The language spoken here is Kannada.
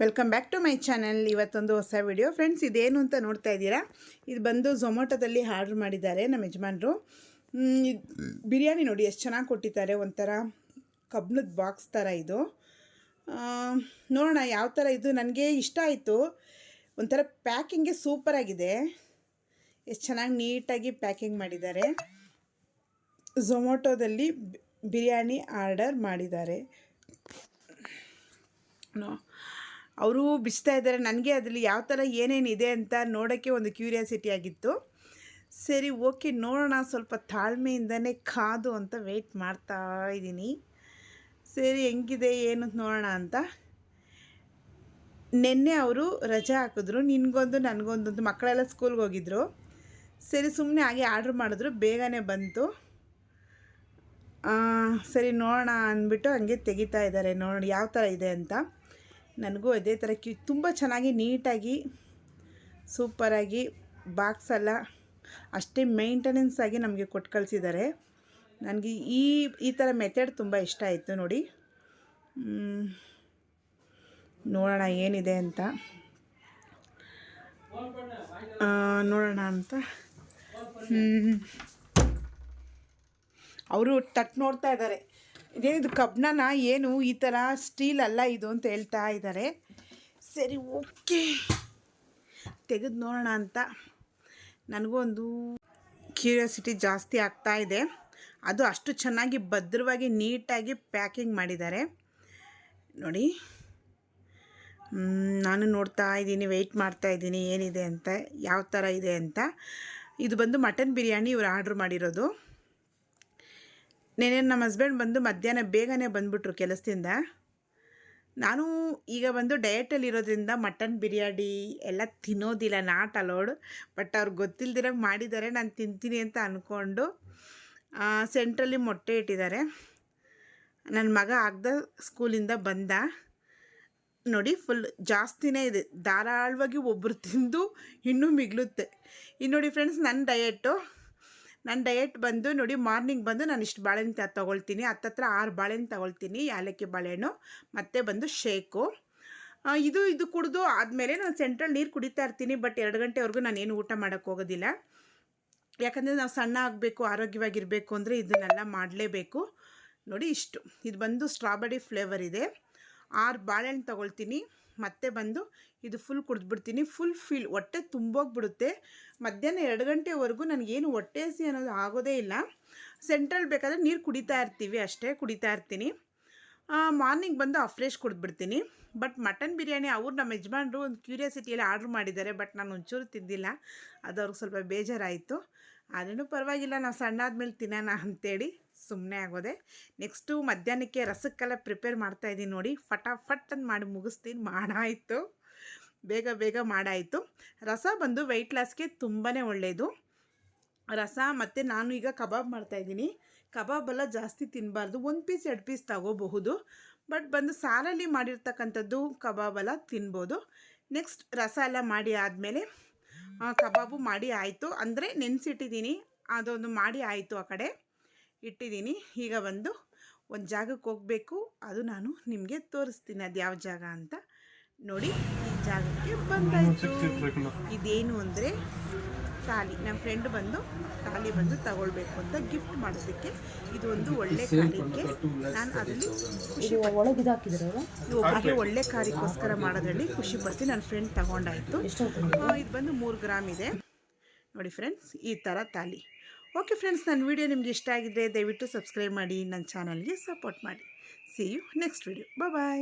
Welcome back to my channel ಇವತ್ತೊಂದು ಹೊಸ ವಿಡಿಯೋ ಫ್ರೆಂಡ್ಸ್ ಇದೇನು ಅಂತ ನೋಡ್ತಾ ಇದ್ದೀರಾ? ಇದು ಬಂದು ಝೊಮೊಟೊದಲ್ಲಿ ಆರ್ಡ್ರ್ ಮಾಡಿದ್ದಾರೆ ನಮ್ಮ ಯಜಮಾನರು. ಬಿರಿಯಾನಿ ನೋಡಿ, ಎಷ್ಟು ಚೆನ್ನಾಗಿ ಕೊಟ್ಟಿದ್ದಾರೆ. ಒಂಥರ ಕಬ್ಬಿಣದ ಬಾಕ್ಸ್ ಥರ ಇದು. ನೋಡೋಣ ಯಾವ ಥರ ಇದು. ನನಗೆ ಇಷ್ಟ ಆಯಿತು. ಒಂಥರ ಪ್ಯಾಕಿಂಗೇ ಸೂಪರಾಗಿದೆ ಎಷ್ಟು ಚೆನ್ನಾಗಿ ನೀಟಾಗಿ ಪ್ಯಾಕಿಂಗ್ ಮಾಡಿದ್ದಾರೆ. ಝೊಮೊಟೊದಲ್ಲಿ ಬಿರಿಯಾನಿ ಆರ್ಡರ್ ಮಾಡಿದ್ದಾರೆ. ನೋ. ಅವರು ಬಿಚ್ತಾ ಇದ್ದಾರೆ. ನನಗೆ ಅದರಲ್ಲಿ ಯಾವ ಥರ ಏನೇನಿದೆ ಅಂತ ನೋಡೋಕ್ಕೆ ಒಂದು ಕ್ಯೂರಿಯಾಸಿಟಿ ಆಗಿತ್ತು. ಸರಿ, ಓಕೆ, ನೋಡೋಣ. ಸ್ವಲ್ಪ ತಾಳ್ಮೆಯಿಂದನೇ ಕಾದು ಅಂತ ವೆಯ್ಟ್ ಮಾಡ್ತಾ ಇದ್ದೀನಿ. ಸರಿ, ಹೆಂಗಿದೆ ಏನು ನೋಡೋಣ ಅಂತ. ನಿನ್ನೆ ಅವರು ರಜೆ ಹಾಕಿದ್ರು. ನಿನಗೊಂದು ನನಗೊಂದು ಮಕ್ಕಳೆಲ್ಲ ಸ್ಕೂಲ್ಗೆ ಹೋಗಿದ್ರು. ಸರಿ ಸುಮ್ಮನೆ ಹಾಗೆ ಆರ್ಡ್ರ್ ಮಾಡಿದ್ರು. ಬೇಗನೆ ಬಂತು. ಸರಿ, ನೋಡೋಣ ಅಂದ್ಬಿಟ್ಟು ಹಂಗೆ ತೆಗಿತಾ ಇದ್ದಾರೆ. ನೋಡಿ, ಯಾವ ಥರ ಇದೆ ಅಂತ. ನನಗೂ ಅದೇ ಥರ ಕ್ಯೂ, ತುಂಬ ಚೆನ್ನಾಗಿ ನೀಟಾಗಿ, ಸೂಪರಾಗಿ ಬಾಕ್ಸ್ ಎಲ್ಲ ಅಷ್ಟೇ ಮೇಂಟೆನೆನ್ಸ್ ಆಗಿ ನಮಗೆ ಕೊಟ್ಟು ಕಳಿಸಿದ್ದಾರೆ. ನನಗೆ ಈ ಈ ಥರ ಮೆಥಡ್ ತುಂಬ ಇಷ್ಟ ಆಯಿತು ನೋಡಿ. ನೋಡೋಣ ಏನಿದೆ ಅಂತ. ನೋಡೋಣ ಅಂತ. ಅವರು ತಟ್ಟು ನೋಡ್ತಾ ಇದ್ದಾರೆ. ಇದೇನಿದು ಕಬ್ಣನ ಏನು ಈ ಥರ ಸ್ಟೀಲ್ ಅಲ್ಲ ಇದು ಅಂತ ಹೇಳ್ತಾ ಇದ್ದಾರೆ ಸರಿ, ಓಕೆ. ತೆಗೆದು ನೋಡೋಣ ಅಂತ. ನನಗೂ ಒಂದು ಕ್ಯೂರಿಯಾಸಿಟಿ ಜಾಸ್ತಿ ಆಗ್ತಾ ಇದೆ. ಅದು ಅಷ್ಟು ಚೆನ್ನಾಗಿ ಭದ್ರವಾಗಿ ನೀಟಾಗಿ ಪ್ಯಾಕಿಂಗ್ ಮಾಡಿದ್ದಾರೆ. ನೋಡಿ. ನಾನು ನೋಡ್ತಾ ಇದ್ದೀನಿ ವೆಯ್ಟ್ ಮಾಡ್ತಾ ಇದ್ದೀನಿ, ಏನಿದೆ ಅಂತ, ಯಾವ ಥರ ಇದೆ ಅಂತ. ಇದು ಬಂದು ಮಟನ್ ಬಿರಿಯಾನಿ ಇವರು ಆರ್ಡ್ರ್ ಮಾಡಿರೋದು. ನೆನೆ ನಮ್ಮ ಹಸ್ಬೆಂಡ್ ಬಂದು ಮಧ್ಯಾಹ್ನ ಬೇಗನೆ ಬಂದುಬಿಟ್ರು ಕೆಲಸದಿಂದ. ನಾನು ಈಗ ಬಂದು ಡಯಟಲ್ಲಿ ಇರೋದ್ರಿಂದ ಮಟನ್ ಬಿರಿಯಾನಿ ಎಲ್ಲ ತಿನ್ನೋದಿಲ್ಲ ನಾಟ್ ಅಲೋಡ್ ಬಟ್ ಅವ್ರಿಗೆ ಗೊತ್ತಿಲ್ದಿರ ಮಾಡಿದ್ದಾರೆ, ನಾನು ತಿಂತೀನಿ ಅಂತ ಅಂದ್ಕೊಂಡು ಸೆಂಟ್ರಲ್ಲಿ ಮೊಟ್ಟೆ ಇಟ್ಟಿದ್ದಾರೆ. ನನ್ನ ಮಗ ಆಗ್ದ ಸ್ಕೂಲಿಂದ ಬಂದ. ನೋಡಿ ಫುಲ್ ಜಾಸ್ತಿನೇ ಇದೆ. ಧಾರಾಳವಾಗಿ ಒಬ್ಬರು ತಿಂದು ಇನ್ನೂ ಮಿಗ್ಲುತ್ತೆ. ಇನ್ನು ನೋಡಿ ಫ್ರೆಂಡ್ಸ್ ನನ್ನ ಡಯೆಟ್ಟು ನನ್ನ ಡಯೆಟ್ ಬಂದು ನೋಡಿ ಮಾರ್ನಿಂಗ್ ಬಂದು ನಾನು ಇಷ್ಟು ಬಾಳೆಹಣ್ಣು ತಗೊಳ್ತೀನಿ. ಹತ್ತತ್ರ ಆರು ಬಾಳೆಹಣ್ಣು ತಗೊಳ್ತೀನಿ. ಏಲಕ್ಕಿ ಬಾಳೆಹಣ್ಣು, ಮತ್ತು ಬಂದು ಶೇಕು. ಇದು ಇದು ಕುಡಿದು ಆದಮೇಲೆ ನಾನು ಸೆಂಟ್ರಲ್ ನೀರು ಕುಡಿತಾ ಇರ್ತೀನಿ ಬಟ್ ಎರಡು ಗಂಟೆವರೆಗೂ ನಾನು ಏನು ಊಟ ಮಾಡೋಕ್ಕೆ ಹೋಗೋದಿಲ್ಲ. ಯಾಕಂದರೆ ನಾವು ಸಣ್ಣ ಆಗಬೇಕು, ಆರೋಗ್ಯವಾಗಿರಬೇಕು ಅಂದರೆ ಇದನ್ನೆಲ್ಲ ಮಾಡಲೇಬೇಕು. ನೋಡಿ ಇಷ್ಟು. ಇದು ಬಂದು ಸ್ಟ್ರಾಬೆರಿ ಫ್ಲೇವರ್ ಇದೆ. ಆರು ಬಾಳೆಹಣ್ಣು ತಗೊಳ್ತೀನಿ. ಮತ್ತೆ ಬಂದು ಇದು ಫುಲ್ ಕುಡಿದ್ಬಿಡ್ತೀನಿ. ಫುಲ್ ಫೀಲ್ ಹೊಟ್ಟೆ ತುಂಬೋಗ್ಬಿಡುತ್ತೆ. ಮಧ್ಯಾಹ್ನ ಎರಡು ಗಂಟೆವರೆಗೂ ನನಗೇನು ಹೊಟ್ಟೆ ಹಸಿ ಅನ್ನೋದು ಆಗೋದೇ ಇಲ್ಲ. ಸೆಂಟ್ರಲ್ ಬೇಕಾದರೆ ನೀರು ಕುಡಿತಾ ಇರ್ತೀವಿ ಅಷ್ಟೇ, ಕುಡಿತಾ ಇರ್ತೀನಿ. ಮಾರ್ನಿಂಗ್ ಬಂದು ಅಫ್ರೆಶ್ ಕುಡಿದ್ಬಿಡ್ತೀನಿ. ಬಟ್ ಮಟನ್ ಬಿರಿಯಾನಿ ಅವ್ರು ನಮ್ಮ ಯಜಮಾನ್ರು ಒಂದು ಕ್ಯೂರಿಯಾಸಿಟಿಯಲ್ಲಿ ಆರ್ಡ್ರ್ ಮಾಡಿದ್ದಾರೆ ಬಟ್ ನಾನು ಒಂಚೂರು ತಿಂದಿಲ್ಲ. ಅದು ಅವ್ರಿಗೆ ಸ್ವಲ್ಪ ಬೇಜಾರಾಯಿತು. ಅದನ್ನು ಪರವಾಗಿಲ್ಲ, ನಾವು ಸಣ್ಣ ಆದಮೇಲೆ ತಿನ್ನೋಣ ಅಂತೇಳಿ ಸುಮ್ಮನೆ ಆಗೋದೆ. ನೆಕ್ಸ್ಟು ಮಧ್ಯಾಹ್ನಕ್ಕೆ ರಸಕ್ಕೆಲ್ಲ ಪ್ರಿಪೇರ್ ಮಾಡ್ತಾ ಇದ್ದೀನಿ ನೋಡಿ. ಫಟಾಫಟ್ ಅಂತ ಮಾಡಿ ಮುಗಿಸ್ತೀನಿ. ಮಾಡಾಯಿತು. ಬೇಗ ಬೇಗ ಮಾಡಾಯಿತು. ರಸ ಬಂದು ವೆಯ್ಟ್ ಲಾಸ್ಗೆ ತುಂಬಾ ಒಳ್ಳೆಯದು ರಸ ಮತ್ತು ನಾನು ಈಗ ಕಬಾಬ್ ಮಾಡ್ತಾಯಿದ್ದೀನಿ ಕಬಾಬೆಲ್ಲ ಜಾಸ್ತಿ ತಿನ್ನಬಾರ್ದು ಒಂದು ಪೀಸ್ ಎರಡು ಪೀಸ್ ತಗೋಬಹುದು. ಬಟ್ ಬಂದು ಸಾರಲ್ಲಿ ಮಾಡಿರ್ತಕ್ಕಂಥದ್ದು ಕಬಾಬೆಲ್ಲ ತಿನ್ಬೋದು. ನೆಕ್ಸ್ಟ್ ರಸ ಎಲ್ಲ ಮಾಡಿ ಆದಮೇಲೆ ಕಬಾಬು ಮಾಡಿ ಆಯಿತು. ಅಂದರೆ ನೆನೆಸಿಟ್ಟಿದ್ದೀನಿ. ಅದೊಂದು ಮಾಡಿ ಆಯಿತು ಆ ಕಡೆ. ಇಟ್ಟಿದ್ದೀನಿ. ಈಗ ಬಂದು ಒಂದು ಜಾಗಕ್ಕೆ ಹೋಗಬೇಕು. ಅದು ನಾನು ನಿಮಗೆ ತೋರಿಸ್ತೀನಿ ಅದು ಯಾವ ಜಾಗ ಅಂತ. ನೋಡಿ ಈ ಜಾಗಕ್ಕೆ ಬಂದಾಯಿತು. ಇದೇನು ಅಂದರೆ ತಾಲಿ. ನಮ್ಮ ಫ್ರೆಂಡ್ ಬಂದು ತಾಲಿ ಬಂದು ತಗೊಳ್ಬೇಕು ಅಂತ ಗಿಫ್ಟ್ ಮಾಡೋದಕ್ಕೆ. ಇದು ಒಂದು ಒಳ್ಳೆ ಕಾರ್ಯಕ್ಕೆ ನಾನು ಅದರಲ್ಲಿ ಖುಷಿ ಒಬ್ಬರಿಗೆ ಒಳ್ಳೆ ಕಾರ್ಯಕ್ಕೋಸ್ಕರ ಮಾಡೋದ್ರಲ್ಲಿ ಖುಷಿ ಪಡ್ತೀನಿ. ನನ್ನ ಫ್ರೆಂಡ್ ತಗೊಂಡಾಯಿತು. ಇದು ಬಂದು ಮೂರು ಗ್ರಾಮ್ ಇದೆ. ನೋಡಿ ಫ್ರೆಂಡ್ಸ್ ಈ ಥರ ತಾಲಿ. ಓಕೆ ಫ್ರೆಂಡ್ಸ್ ನನ್ನ ವಿಡಿಯೋ ನಿಮ್ಗೆ ಇಷ್ಟ ಆಗಿದ್ದರೆ ದಯವಿಟ್ಟು ಸಬ್ಸ್ಕ್ರೈಬ್ ಮಾಡಿ, ನನ್ನ ಚಾನಲ್ಗೆ ಸಪೋರ್ಟ್ ಮಾಡಿ. See you next video bye